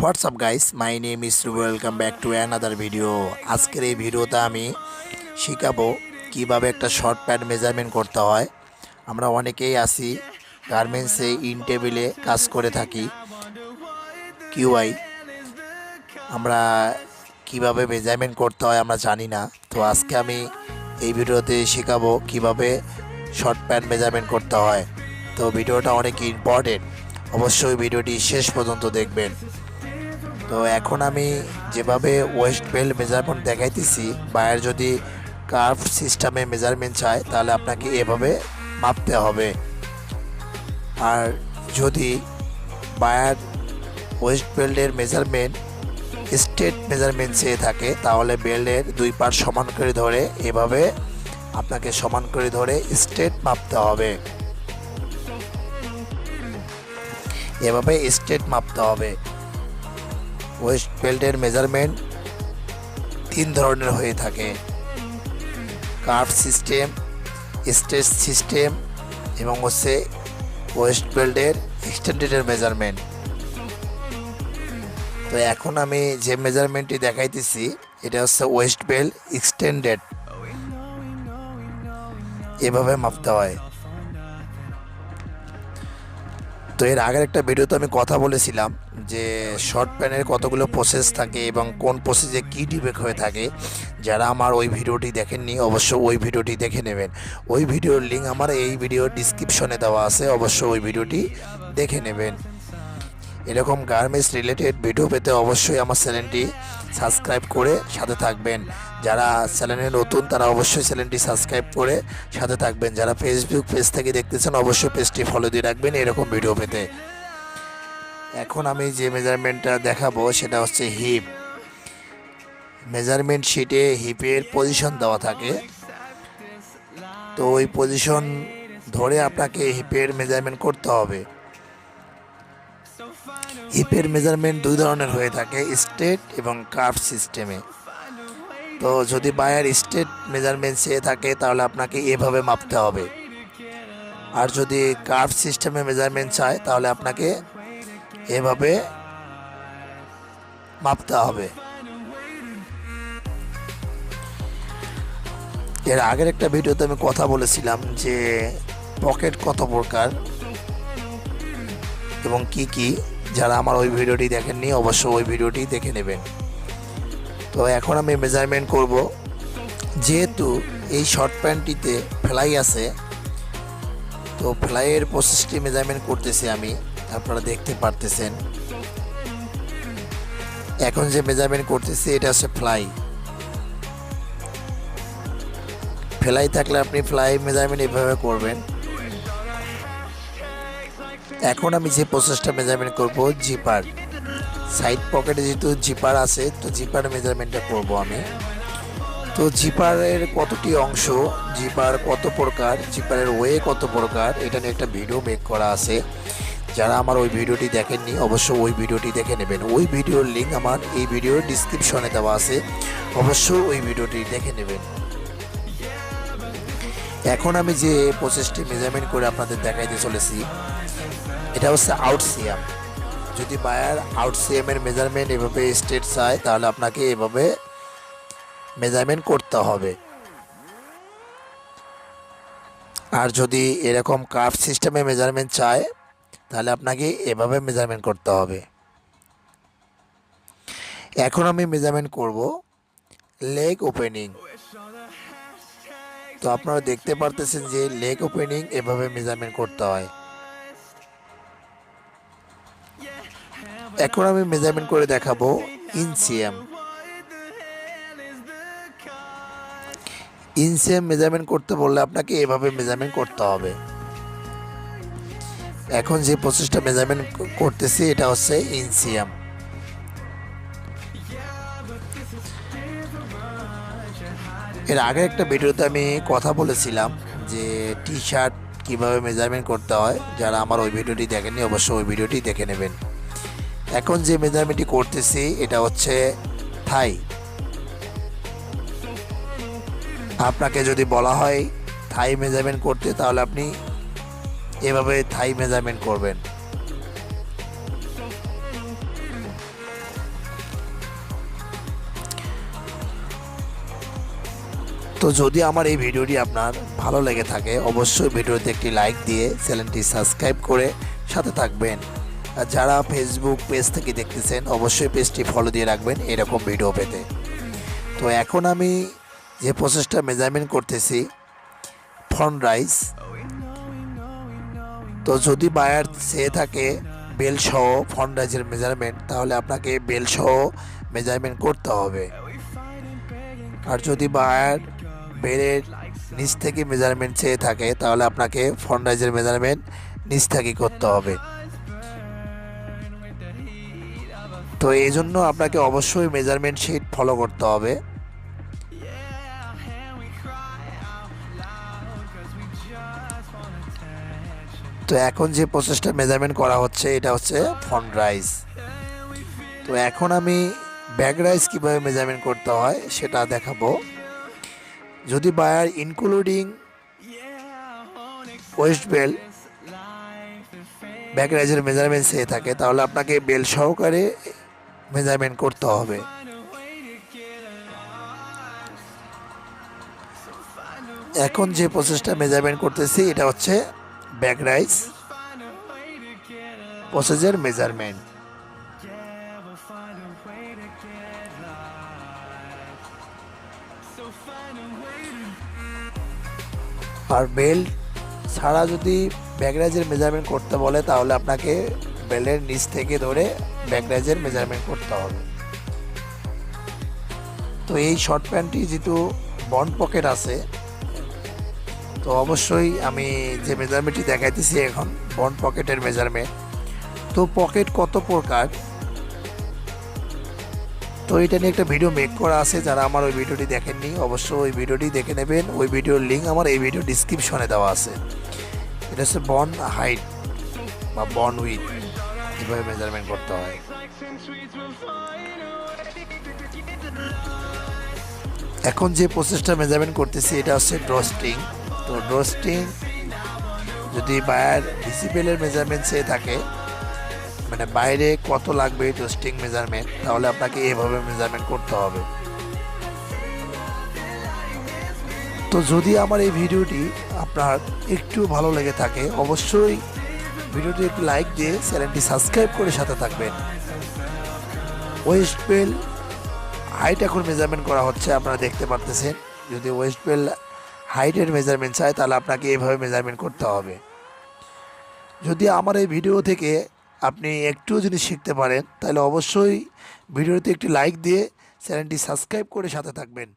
WhatsApp guys my name is welcome back to another video আজকের এই ভিডিওতে আমি শেখাবো কীভাবে একটা শর্ট প্যান্ট মেজারমেন্ট করতে হয়। আমরা অনেকেই আসি গার্মেন্টসে ইন টেবিলে কাজ করে থাকি। কিউআই আমরা কীভাবে মেজারমেন্ট করতে হয় আমরা জানি না। তো আজকে আমি এই ভিডিওতে শেখাবো কীভাবে শর্ট প্যান্ট মেজারমেন্ট করতে হয়। তো ভিডিওটা অনেক ইম্পর্টেন্ট অবশ্যই ভিডিওটি শেষ পর্যন্ত দেখবেন। তো এখন আমি যেভাবে ওয়েস্ট বেল্ট মেজারমেন্ট দেখাইতেছি বায়ের যদি কার্ভ সিস্টেমে মেজারমেন্ট চায়, তাহলে আপনাকে এভাবে মাপতে হবে। আর যদি বায়ার ওয়েস্ট বেল্টের মেজারমেন্ট স্টেট মেজারমেন্ট চেয়ে থাকে, তাহলে বেল্টের দুই পার সমান করে ধরে এভাবে আপনাকে সমান করে ধরে স্টেট মাপতে হবে। এভাবে স্টেট মাপতে হবে। ওয়েস্ট বেল্টের মেজারমেন্ট তিন ধরনের হয়ে থাকে। কার্ভ সিস্টেম স্টেজ সিস্টেম এবং হচ্ছে ওয়েস্ট বেল্টের এক্সটেন্ডেডের মেজারমেন্ট। তো এখন আমি যে মেজারমেন্টটি দেখাইতেছি, এটা হচ্ছে ওয়েস্ট বেল্ট এক্সটেন্ডেড। এভাবে মাপতে হয়। তো এর আগের একটা ভিডিওতে আমি কথা বলেছিলাম যে শর্ট প্যানের কতগুলো প্রসেস থাকে এবং কোন প্রসেসে কী ডিবেক হয়ে থাকে, যারা আমার ওই ভিডিওটি দেখেননি অবশ্য ওই ভিডিওটি দেখে নেবেন। ওই ভিডিওর লিঙ্ক আমার এই ভিডিও ডিসক্রিপশনে দেওয়া আছে অবশ্য ওই ভিডিওটি দেখে নেবেন। এরকম গার্মেন্টস রিলেটেড ভিডিও পেতে অবশ্যই আমার চ্যানেলটি সাবস্ক্রাইব করে সাথে থাকবেন। যারা চ্যানেলে নতুন, তারা অবশ্যই চ্যানেলটি সাবস্ক্রাইব করে সাথে থাকবেন। যারা ফেসবুক পেজ থেকে দেখতেছেন, অবশ্যই পেজটি ফলো দিয়ে রাখবেন এরকম ভিডিও পেতে। এখন আমি যে মেজারমেন্টটা দেখাবো, সেটা হচ্ছে হিপ মেজারমেন্ট শিটে হিপের পজিশন দেওয়া থাকে। তো ওই পজিশন ধরে আপনাকে হিপের মেজারমেন্ট করতে হবে। হিপের মেজারমেন্ট দুই ধরনের হয়ে থাকে, স্টেট এবং কার্ভ সিস্টেমে। তো যদি বায়ার স্টেট মেজারমেন্ট চেয়ে থাকে, তাহলে আপনাকে এভাবে মাপতে হবে। আর যদি কার্ভ সিস্টেমে মেজারমেন্ট চায়, তাহলে আপনাকে এভাবে মাপতে হবে। এর আগের একটা ভিডিওতে আমি কথা বলেছিলাম যে, পকেট কত প্রকার এবং কি কি? যারা আমার ওই ভিডিওটি দেখেননি অবশ্য ওই ভিডিওটি দেখে নেবেন। তো এখন আমি মেজারমেন্ট করব। যেহেতু এই শর্ট প্যান্টটিতে ফ্লাই আছে, তো ফ্লাইয়ের প্রসেসটি মেজারমেন্ট করতেছি আমি, আপনারা দেখতে পারতেছেন। এখন যে মেজারমেন্ট করতেছি, এটা হচ্ছে ফ্লাই ফ্লাই থাকলে আপনি ফ্লাই মেজারমেন্ট এভাবে করবেন। এখন আমি যে প্রসেসটা মেজারমেন্ট করব জিপার সাইড পকেটে যেহেতু জিপার আছে, তো জিপার মেজারমেন্টটা করব আমি। তো জিপারের কতটি অংশ জিপার কত প্রকার জিপারের ওয়ে কত প্রকার, এটা নিয়ে একটা ভিডিও মেক করা আছে। যারা আমার ওই ভিডিওটি দেখেননি অবশ্য ওই ভিডিওটি দেখে নেবেন। ওই ভিডিওর লিঙ্ক আমার এই ভিডিওর ডিসক্রিপশনে দেওয়া আছে। অবশ্যই ওই ভিডিওটি দেখে নেবেন। এখন আমি যে প্রসেসটি মেজারমেন্ট করে আপনাদের দেখাইতে চলেছি এটা হচ্ছে আউট সিএম যদি বায়ার আউট সিএম এর মেজারমেন্ট এভাবে স্টেট চায়, তাহলে আপনাকে এভাবে মেজারমেন্ট করতে হবে। আর যদি এরকম কার্ভ সিস্টেমে মেজারমেন্ট চায়, তাহলে আপনাকে এভাবে মেজারমেন্ট করতে হবে। এখন আমি মেজারমেন্ট করব লেগ ওপেনিং তো আপনারা দেখতে পারতেছেন যে লেগ ওপেনিং এভাবে মেজারমেন্ট করতে হয়। এখন আমি মেজারমেন্ট করে দেখাবো ইনসিএম। ইনসিএম মেজারমেন্ট করতে বললে আপনাকে এভাবে মেজারমেন্ট করতে হবে। এখন যে প্রসেসটা মেজারমেন্ট করতেছি, এটা হচ্ছে ইনসিএম। এর আগে একটা ভিডিওতে আমি কথা বলেছিলাম যে টি শার্ট কীভাবে মেজারমেন্ট করতে হয়। যারা আমার ওই ভিডিওটি দেখেননি, অবশ্যই ওই ভিডিওটি দেখে নেবেন। এখন যে মেজারমেন্টটি করতেছি, এটা হচ্ছে থাই। আপনাকে যদি বলা হয় থাই মেজারমেন্ট করতে, তাহলে আপনি এভাবে থাই মেজারমেন্ট করবেন। তো যদি আমার এই ভিডিওটি আপনার ভালো লেগে থাকে, অবশ্যই ভিডিওতে একটি লাইক দিয়ে চ্যানেলটি সাবস্ক্রাইব করে সাথে থাকবেন। যারা ফেসবুক পেজ থেকে দেখতেছেন, অবশ্যই পেজটি ফলো দিয়ে রাখবেন এরকম ভিডিও পেতে। তো এখন আমি যে প্রসেসটা মেজারমেন্ট করতেছি ফ্রন্ট রাইস তো যদি বায়ার চেয়ে থাকে বেল সহ ফ্রন্ট রাইজের মেজারমেন্ট তাহলে আপনাকে বেল সহ মেজারমেন্ট করতে হবে। আর যদি বায়ার বেলের নিচ থেকে মেজারমেন্ট চেয়ে থাকে, তাহলে আপনাকে ফ্রন্ট রাইজের মেজারমেন্ট নিচ থেকে করতে হবে। তো এই জন্য আপনাকে অবশ্যই মেজারমেন্ট শিট ফলো করতে হবে। তো এখন যে প্রসেসটা মেজারমেন্ট করা হচ্ছে, এটা হচ্ছে ফ্রন্ট রাইস তো এখন আমি ব্যাক রাইস কীভাবে মেজারমেন্ট করতে হয়, সেটা দেখাবো। যদি buyer including waist belt back রাইজের measurement চেয়ে থাকে, তাহলে আপনাকে বেল সহকারে মেজারমেন্ট করতে হবে। এখন যে প্রসেসটা মেজারমেন্ট করতেছি, এটা হচ্ছে ব্যাক রাইস প্রসেসের মেজারমেন্ট। আর বেল্ট ছাড়া যদি ব্যাকরাইজের মেজারমেন্ট করতে বলে, তাহলে আপনাকে বেল্টের নিচ থেকে ধরে ব্যাকরাইজের মেজারমেন্ট করতে হবে। তো এই শর্ট প্যান্টটি যেহেতু বন্ড পকেট আছে, তো অবশ্যই আমি যে মেজারমেন্টটি দেখাইতেছি এখন বন্ড পকেটের মেজারমেন্ট তো পকেট কত প্রকার? তো এটা নিয়ে একটা ভিডিও মেক করা আছে, যারা আমার ওই ভিডিওটি দেখেননি, অবশ্যই ওই ভিডিওটি দেখে নেবেন। ওই ভিডিওর লিঙ্ক আমার এই ভিডিও ডিসক্রিপশনে দেওয়া আছে। এটা হচ্ছে বন হাইট বা বন উইথ কীভাবে মেজারমেন্ট করতে হয়? এখন যে প্রসেসটা মেজারমেন্ট করতেছি, এটা হচ্ছে ড্রস্টিং তো ড্রস্টিং যদি বায়ার ডিসিপেলের মেজারমেন্ট চেয়ে থাকে মানে বাইরে কত লাগবে টোস্টিং মেজারমেন্ট তাহলে আপনাকে এভাবে মেজারমেন্ট করতে হবে। তো যদি আমার এই ভিডিওটি আপনার একটু ভালো লেগে থাকে, অবশ্যই ভিডিওটি একটু লাইক দিয়ে চ্যানেলটি সাবস্ক্রাইব করে সাথে থাকবেন। ওয়েস্ট বেল হাইট এখন মেজারমেন্ট করা হচ্ছে, আপনারা দেখতে পারতেছেন। যদি ওয়েস্ট বেল হাইটের মেজারমেন্ট চায়, তাহলে আপনাকে এভাবে মেজারমেন্ট করতে হবে। যদি আমার এই ভিডিও থেকে আপনি একটুও যদি শিখতে পারেন, তাহলে অবশ্যই ভিডিওতে একটি লাইক দিয়ে চ্যানেলটি সাবস্ক্রাইব করে সাথে থাকবেন।